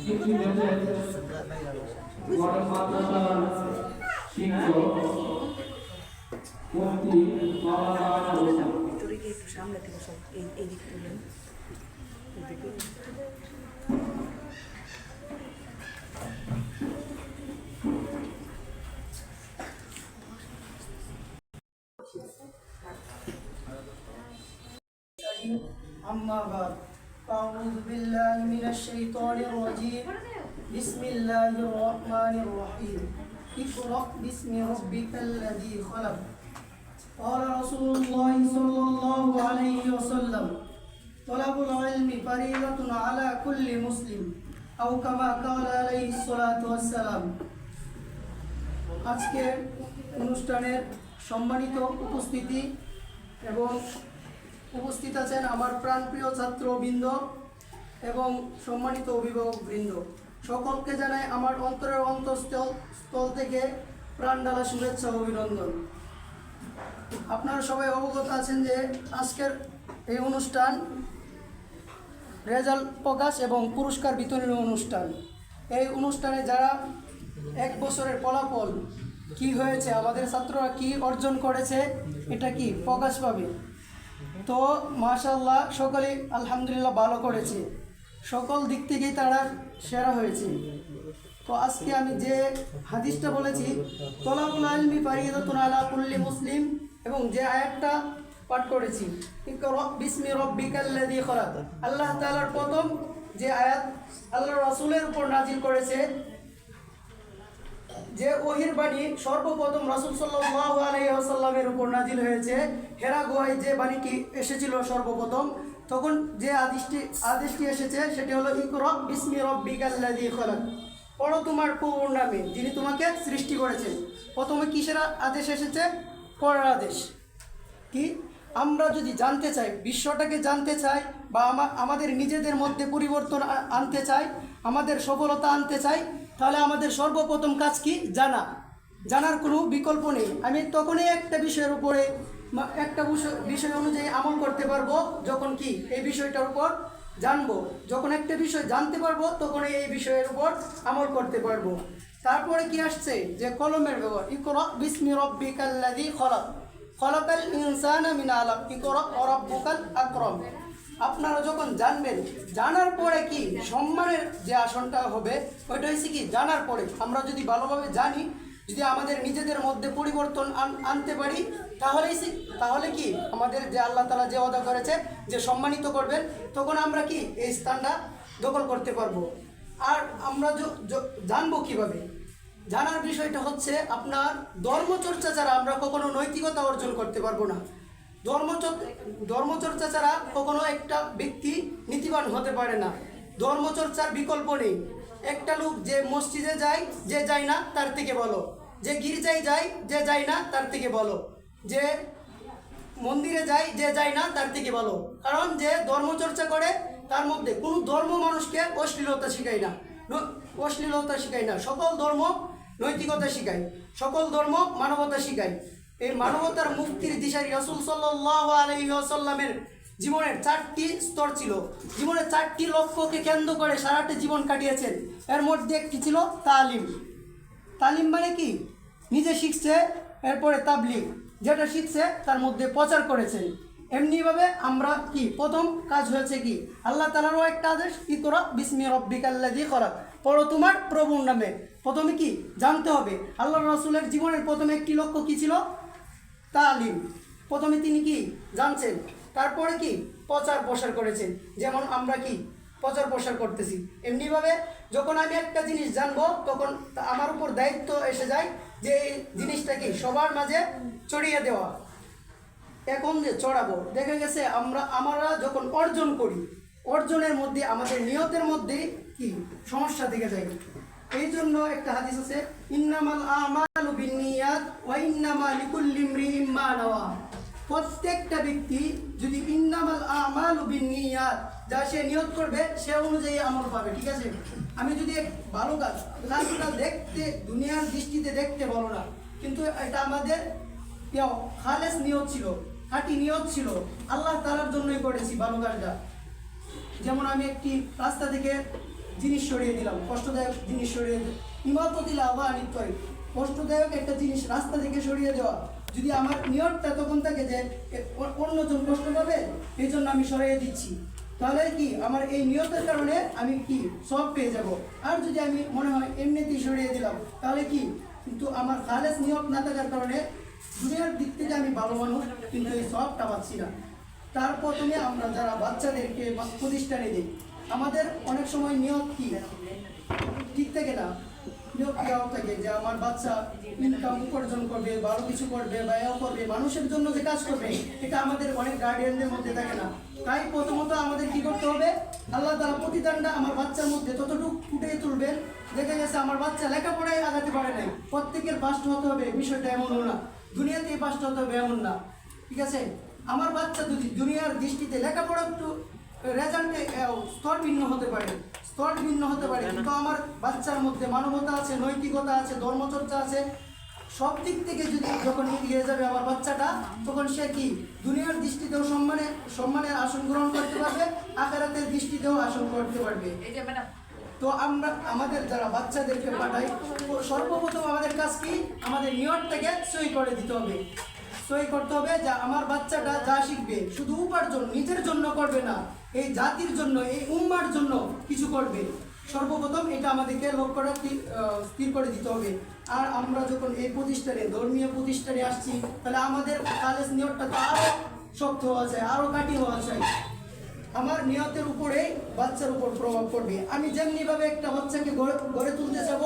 শিক্ষিতদের গণমাধ্যমার শিক্ষক মুফতি মাওলানা হোসেন ভিক্টোরিয়াকে একটু সামনে থেকে সব এই এই দিক তুললেন এদিকে أما بعد أعوذ بالله من الشيطان الرجيم بسم الله الرحمن الرحيم اقرأ باسم ربك الذي خلق قال رسول الله صلى الله عليه وسلم طلب العلم فريضة على كل مسلم أو كما قال عليه الصلاة والسلام আজকের অনুষ্ঠানের সম্মানিত উপস্থিতি এবং উপস্থিত আছেন আমার প্রাণপ্রিয় ছাত্রবৃন্দ এবং সম্মানিত অভিভাবকবৃন্দ। সকলকে জানাই আমার অন্তরের অন্তঃস্থল, স্থল থেকে প্রাণডালা শুভেচ্ছা অভিনন্দন। আপনারা সবাই অবগত আছেন যে আজকের এই অনুষ্ঠান রেজাল্ট প্রকাশ এবং পুরস্কার বিতরণী অনুষ্ঠান। এই অনুষ্ঠানে যারা এক বছরের ফলাফল কি হয়েছে, আমাদের ছাত্ররা কি অর্জন করেছে, এটা কি প্রকাশ পাবে? তো মাশাল্লাহ সকলেই আলহামদুলিল্লাহ ভালো করেছে। সকল দিক থেকেই তারা সেরা হয়েছে। তো আজকে আমি যে হাদিসটা বলেছি, তলাবুল আলমি ফারিদাতুন আলা কুল্লি মুসলিম এবং যে আয়াতটা পাঠ করেছি বিসমি রব্বিকাল্লাযী খরাত আল্লাহ তাআলার প্রথম যে আয়াত আল্লাহ রাসূলের উপর নাজিল করেছে যে ওহির বাণী সর্বপ্রথম রাসূল সাল্লাল্লাহু আলাইহি ওয়াসাল্লামের উপর নাজিল হয়েছে, হেরা গুহায় যে বাণীটি এসেছিল সর্বপ্রথম, তখন যে আদেশটি আদেশটি এসেছে সেটি হলো, ইকরা বিসমি রব্বিকাল্লাযী খলাক পড়ো তোমার প্রভুর নামে, যিনি তোমাকে সৃষ্টি করেছেন। প্রথমে কিসের আদেশ এসেছে? পড়ার আদেশ। কি? আমরা যদি জানতে চাই, বিশ্বটাকে জানতে চাই, বা আমাদের নিজেদের মধ্যে পরিবর্তন আনতে চাই, আমাদের সফলতা আনতে চাই তাহলে আমাদের সর্বপ্রথম কাজ কি? জানা। জানার কোনো বিকল্প নেই। আমি তখনই একটা বিষয়ের উপরে একটা বিষয় অনুযায়ী আমল করতে পারব, যখন কি? এই বিষয়টার উপর জানব। যখন একটা বিষয় জানতে পারব তখন এই বিষয়ের উপর আমল করতে পারব। তারপরে কি আসছে? যে কলমের ব্যবহার। ইকরা বিসমি রব্বিকাল্লাযী খলাক। খলাকাল ইনসান মিন আলাক ইকরা রাব্বুকাল আকরাম। আপনারা যখন জানবেন, জানার পরে কি সম্মানের যে আসনটা হবে, ওইটা হচ্ছে কি জানার পরে। আমরা যদি ভালোভাবে জানি, যদি আমাদের নিজেদের মধ্যে পরিবর্তন আন- আনতে পারি তাহলেই সে- তাহলে কি আমাদের যে আল্লাহ তালা যে অদা করেছে, যে সম্মানিত করবেন, তখন আমরা কি এই স্থানটা দখল করতে পারব। আর আমরা জানব কীভাবে? জানার বিষয়টা হচ্ছে, আপনার ধর্মচর্চা ছাড়া আমরা কখনো নৈতিকতা অর্জন করতে পারব না। ধর্মচর্চা ছাড়া কখনো একটা ব্যক্তি নীতিবান হতে পারে না। ধর্মচর্চার বিকল্প নেই। একটা লোক যে মসজিদে যায়, যে যায় না, তার থেকে বলো যে গির্জায় যায়, যে যায় না, তার থেকে বলো যে মন্দিরে যায়, যে যায় না, তার থেকে বলো কারণ যে ধর্মচর্চা করে, তার মধ্যে কোনো ধর্ম মানুষকে অশ্লীলতা শেখায় না অশ্লীলতা শেখায় না। সকল ধর্ম নৈতিকতা শেখায়। সকল ধর্ম মানবতা শেখায়। এই মানবতার মুক্তির দিশারি রসুল সাল্লাহ আলহিহাসাল্লামের জীবনের চারটি স্তর ছিল। জীবনের চারটি লক্ষ্যকে কেন্দ্র করে সারাটি জীবন কাটিয়েছেন। এর মধ্যে একটি ছিল তালিম। তালিম মানে কি? নিজে শিখছে, এরপরে তাবলিগ। যেটা শিখছে, তার মধ্যে প্রচার করেছেন। এমনিভাবে আমরা কি? প্রথম কাজ হয়েছে কি? আল্লাহ তালারও একটা আদেশ কি করো বিসমি রব্বিকাল্লাজি করা পড়ো তোমার প্রভুর নামে। প্রথমে কি? জানতে হবে। আল্লাহ রসুলের জীবনের প্রথমে একটি লক্ষ্য কি ছিল? তালিম। প্রথমে তিনি কি জানছেন? তারপরে কি প্রচার প্রসার করেছেন? যেমন আমরা কি প্রচার প্রসার করতেছি। এমনিভাবে যখন আমি একটা জিনিস জানব, তখন আমার উপর দায়িত্ব এসে যায় যে এই জিনিসটা কি সবার মাঝে ছড়িয়ে দেওয়া। এখন যে চড়াবো দেখা গেছে আমরা আমরা যখন অর্জন করি, অর্জনের মধ্যে, আমাদের নিয়তের মধ্যে কি সমস্যা থেকে যায়। এই জন্য একটা হাদিস আছে, ইন্নামাল আমালু বিন্নিয়াত ওয়া ইন্নামা লিকুল্লি ইমরিইম নাওয়া প্রত্যেকটা ব্যক্তি যদি ইন্নামাল আমালু বিন্নিয়াত যা সে নিয়ত করবে, সে অনুযায়ী আমল পাবে, ঠিক আছে? আমি যদি ভালো কাজ কাজটা দেখতে, দুনিয়ার দৃষ্টিতে দেখতে বলো না, কিন্তু এটা আমাদের খালেস নিয়ত ছিল, খাঁটি নিয়ত ছিল, আল্লাহ তালার জন্যই করেছি ভালো কাজটা। যেমন আমি একটি রাস্তা থেকে জিনিস সরিয়ে দিলাম, কষ্টদায়ক জিনিস সরিয়ে ইমাত দিলা আবার নিত্যই কষ্টদায়ক একটা জিনিস রাস্তা থেকে সরিয়ে দেওয়া যদি আমার নিয়তটা তখন থাকে যে অন্যজন কষ্ট পাবে এই জন্য আমি সরিয়ে দিচ্ছি। তাহলে কি, আমার এই নিয়তের কারণে আমি কি, সব পেয়ে যাব। আর যদি আমি মনে হয় এমনিতেই সরিয়ে দিলাম, তাহলে কি, কিন্তু আমার খালেস নিয়ত না থাকার কারণে দুনিয়ার দিক থেকে আমি ভালো মানুষ, কিন্তু এই সবটা পাচ্ছি না। তার প্রথমে আমরা যারা বাচ্চাদেরকে প্রতিষ্ঠানে দিই, আমাদের অনেক সময় নিয়ত কি, ঠিক থাকে না। আমার বাচ্চা ইনকাম উপার্জন করবে, ভালো কিছু করবে বা এও করবে, মানুষের জন্য যে কাজ করবে, এটা আমাদের অনেক গার্ডিয়ানদের মধ্যে থাকে না। তাই প্রথমত আমাদের কি করতে হবে? আল্লাহ তারা প্রতিদানটা আমার বাচ্চার মধ্যে ততটুকু ফুটিয়ে তুলবেন, দেখা গেছে আমার বাচ্চা লেখাপড়ায় আগাতে পারে নাই। প্রত্যেকের পাষ্ট হতে হবে, বিষয়টা এমনও না। দুনিয়াতেই পাষ্ট হতে হবে এমন না। ঠিক আছে? আমার বাচ্চা যদি দুনিয়ার দৃষ্টিতে লেখাপড়া একটু রেজাল্টে স্তর ভিন্ন হতে পারে স্তর ভিন্ন হতে পারে কিন্তু আমার বাচ্চার মধ্যে মানবতা আছে নৈতিকতা আছে ধর্মচর্চা আছে সব দিক থেকে যদি যখন এগিয়ে যাবে আমার বাচ্চাটা তখন সে কি দুনিয়ার দৃষ্টিতেও সম্মানে সম্মানের আসন গ্রহণ করতে পারবে আখেরাতের দৃষ্টিতেও আসন করতে পারবে? তো আমরা আমাদের যারা বাচ্চাদেরকে পাঠাই সর্বপ্রথম আমাদের কাজ কি? আমাদের নিয়তটাকে সই করে দিতে হবে। সই করতে হবে যে আমার বাচ্চাটা যা শিখবে। শুধু উপার্জন নিজের জন্য করবে না, এই জাতির জন্য, এই উম্মার জন্য কিছু করবে। সর্বপ্রথম এটা আমাদেরকে লক্ষ্যটা স্থির- স্থির করে দিতে হবে। আর আমরা যখন এই প্রতিষ্ঠানে, ধর্মীয় প্রতিষ্ঠানে আসছি, তাহলে আমাদের কালেজ নিয়তটা আরও শক্ত হওয়া যায় আরও কাটি হওয়া যায় আমার নিয়তের উপরে বাচ্চার উপর প্রভাব পড়বে। আমি যেমনিভাবে একটা বাচ্চাকে গড়ে গড়ে তুলতে যাব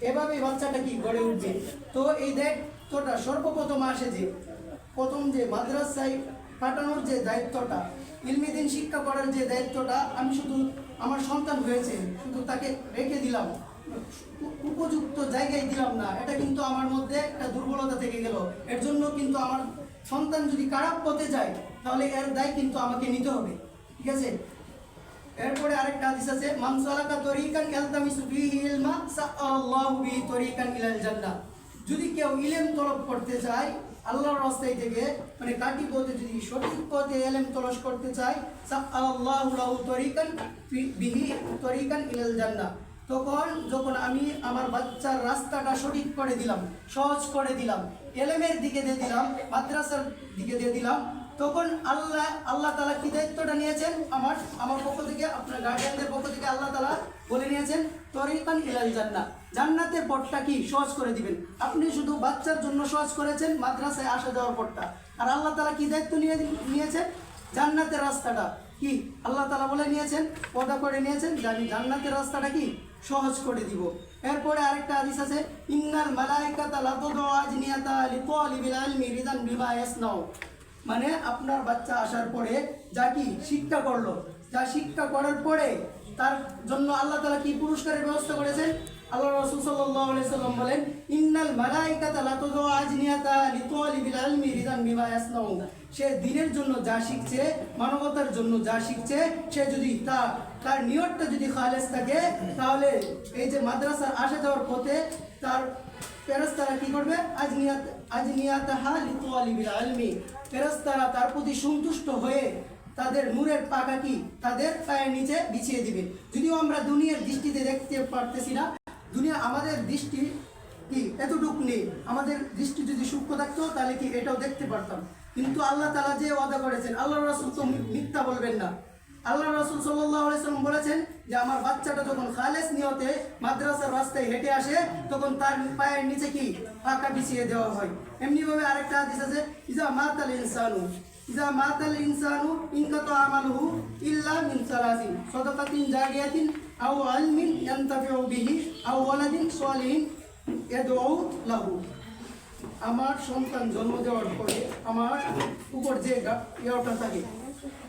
এভাবে বাচ্চাটা কি গড়ে উঠবে? তো এই দায়িত্বটা সর্বপ্রথম আসে যে প্রথম যে মাদ্রাসায় পাঠানোর যে দায়িত্বটা ইলমিদিন শিক্ষা করার যে দায়িত্বটা, আমি শুধু আমার সন্তান হয়েছে, শুধু তাকে রেখে দিলাম, উপযুক্ত জায়গায় দিলাম না, এটা কিন্তু আমার মধ্যে একটা দুর্বলতা থেকে গেল। এর জন্য কিন্তু আমার সন্তান যদি খারাপ পথে যায়, তাহলে এর দায় কিন্তু আমাকে নিতে হবে, ঠিক আছে? এরপরে আরেকটা হাদিস আছে, মান সালাকা তরিকান ইলমা তরিকান ইলাল জান্নাহ। যদি কেউ ইলেম তলব করতে চায়, আল্লাহর রাস্তায় থেকে মানে কাটি পথে যদি সঠিক পথে এলেম তলস করতে চায় আল্লাহ লাহু তরিকান বিহি তরিকান ইলাল জান্নাহ। তখন যখন আমি আমার বাচ্চার রাস্তাটা সঠিক করে দিলাম, সহজ করে দিলাম এলেমের দিকে দিয়ে দিলাম, মাদ্রাসার দিকে দিয়ে দিলাম তখন আল্লাহ আল্লাহ তালা কি দায়িত্বটা নিয়েছেন? আমার আমার পক্ষ থেকে, আপনার গার্ডিয়ানদের পক্ষ থেকে আল্লাহ তালা বলে নিয়েছেন, তরিকান ইলাল জান্নাত জান্নাতের পথটা কি? সহজ করে দিবেন। আপনি শুধু বাচ্চার জন্য সহজ করেছেন, মাদ্রাসায় আসা যাওয়ার পথটা। আর আল্লাহ তালা কি দায়িত্ব নিয়ে, নিয়েছেন? জান্নাতের রাস্তাটা কি? আল্লাহ তালা বলে নিয়েছেন, পদা করে নিয়েছেন জানি জান্নাতের রাস্তাটা কি? সহজ করে দিব। এরপরে আরেকটা হাদিস আছে, ইন্নাল মালাইকাতা লাতুদু আজনিয়াতা লিতালিবিল ইলমি রিদান বিমা ইয়াসনাউ। মানে আপনার বাচ্চা আসার পরে যা কি শিক্ষা করল, যা শিক্ষা করার পরে তার জন্য আল্লাহ তালা কি পুরস্কারের ব্যবস্থা করেছেন? আল্লাহ রাসূল সাল্লাল্লাহু সাল্লাম বলেন, ইন্নাল ইয়াসনাউ সে দিনের জন্য যা শিখছে, মানবতার জন্য যা শিখছে, সে যদি তা, তার নিয়তটা যদি খালেস থাকে, তাহলে এই যে মাদ্রাসার আসা যাওয়ার পথে তার ফেরেশতারা কি করবে? আজনিয়াত আজনিয়াতাহা লিতালিবিল ইলমি ফেরেশতারা তার প্রতি সন্তুষ্ট হয়ে তাদের নূরের পাকা কি তাদের পায়ের নিচে বিছিয়ে দিবে। যদিও আমরা দুনিয়ার দৃষ্টিতে দেখতে পারতেছি না। দুনিয়া আমাদের দৃষ্টি কি? এতটুক নেই। আমাদের দৃষ্টি যদি সূক্ষ্ম থাকতো, তাহলে কি এটাও দেখতে পারতাম? কিন্তু আল্লাহ তালা যে ওয়াদা করেছেন আল্লাহ রাসুল তো মিথ্যা বলবেন না। আল্লাহ রাসুল সাল্লাম বলেছেন যে আমার বাচ্চাটা যখন খালেস নিয়তে মাদ্রাসার রাস্তায় হেঁটে আসে, তখন তার পায়ের নিচে কি? পাকা বিছিয়ে দেওয়া হয়। এমনিভাবে আরেকটা হাদিস আছে, ইজা মাতাল ইনসানু, ইজা মাতাল ইনসানু ইনকাত আমালহু ইল্লা মিন সালাসিন, সাদাকাতিন জারিয়াতিন আও আলমিন ইয়ানতাফিউ বিহি আও ওয়ালাদিন সালিহিন ইয়াদউ লাহু। আমার সন্তান জন্ম দেওয়ার পরে আমার উপর যে ইয়েটা থাকে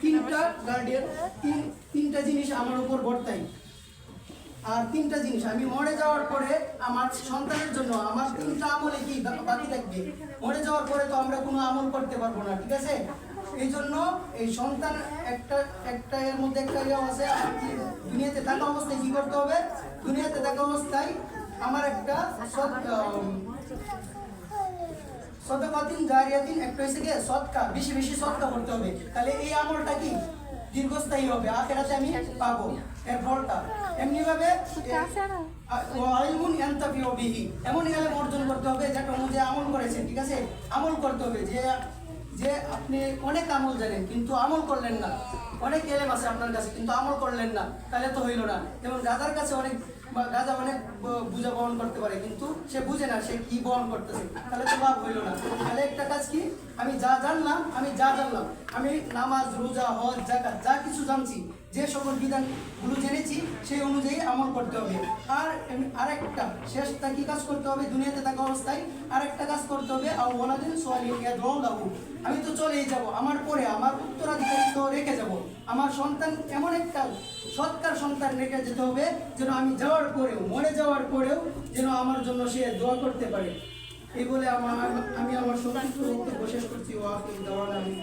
তিনটা গার্ডিয়ান তিন, তিনটা জিনিস আমার উপর বর্তাই আর তিনটা জিনিস, আমি মরে যাওয়ার পরে আমার সন্তানের জন্য, আমার তিনটা আমলে কি বাকি থাকবে? মরে যাওয়ার পরে তো আমরা কোনো আমল করতে পারব না, ঠিক আছে? এই জন্য এই সন্তান একটা একটা এর মধ্যে একটা ইয়ে আছে দুনিয়াতে থাকা অবস্থায় কি করতে হবে? দুনিয়াতে থাকা অবস্থায় আমার একটা জারিয়াতিন হয়েছে গিয়ে সৎকা বেশি বেশি সৎকা করতে হবে। তাহলে এই আমলটা কি? দীর্ঘস্থায়ী হবে, আখেরাতে আমি পাবো। এর ফলটা এমনি অর্জন করতে হবে যেটা অনুযায়ী আমল করেছেন ঠিক আছে? আমল করতে হবে, যে যে আপনি অনেক আমল জানেন, কিন্তু আমল করলেন না। অনেক এলেম আছে আপনার কাছে, কিন্তু আমল করলেন না। তাহলে তো হইল না। যেমন গাজার কাছে অনেক বা রাজা মানে বুঝা বহন করতে পারে, কিন্তু সে বুঝে না, সে কি বহন করতেছে। তাহলে তো লাভ হইল না। তাহলে একটা কাজ কি? আমি যা জানলাম, আমি যা জানলাম। আমি নামাজ, রোজা, হজ জাকাত যা কিছু জানছি যে সকল বিধানগুলো জেনেছি, সেই অনুযায়ী আমল করতে হবে। আর আরেকটা শেষটা কি কাজ করতে হবে, দুনিয়াতে থাকা অবস্থায় আরেকটা কাজ করতে হবে আর ওনাদিন সোয়ালিয়া দৌড়াবো আমি তো চলেই যাব, আমার পরে আমার উত্তরাধিকারী তো রেখে যাব। আমার সন্তান এমন একটা সৎকার সন্তান রেখে যেতে হবে, যেন আমি যাওয়ার পরেও, মরে যাওয়ার পরেও যেন আমার জন্য সে দোয়া করতে পারে। এই বলে আমার, আমি আমার বক্তব্য শেষ করছি ও আফিল দাওয়ানা আমি